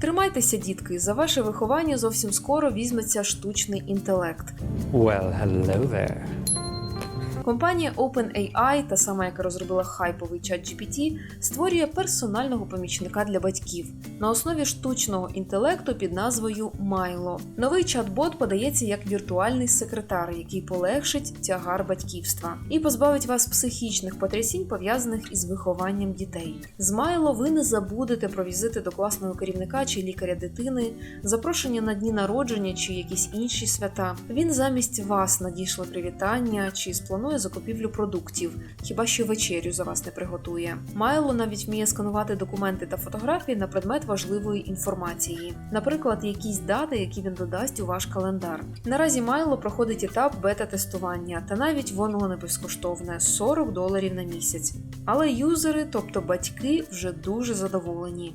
Тримайтеся, дітки, за ваше виховання зовсім скоро візьметься штучний інтелект. Well, hello there. Компанія OpenAI, та сама, яка розробила хайповий чат GPT, створює персонального помічника для батьків на основі штучного інтелекту під назвою Milo. Новий чат-бот подається як віртуальний секретар, який полегшить тягар батьківства і позбавить вас психічних потрясінь, пов'язаних із вихованням дітей. З Milo ви не забудете про візити до класного керівника чи лікаря дитини, запрошення на дні народження чи якісь інші свята. Він замість вас надійшле привітання чи спланує закупівлю продуктів, хіба що вечерю за вас не приготує. Майло навіть вміє сканувати документи та фотографії на предмет важливої інформації, наприклад, якісь дати, які він додасть у ваш календар. Наразі Майло проходить етап бета-тестування, та навіть воно не безкоштовне 40 доларів на місяць. Але юзери, тобто батьки, вже дуже задоволені.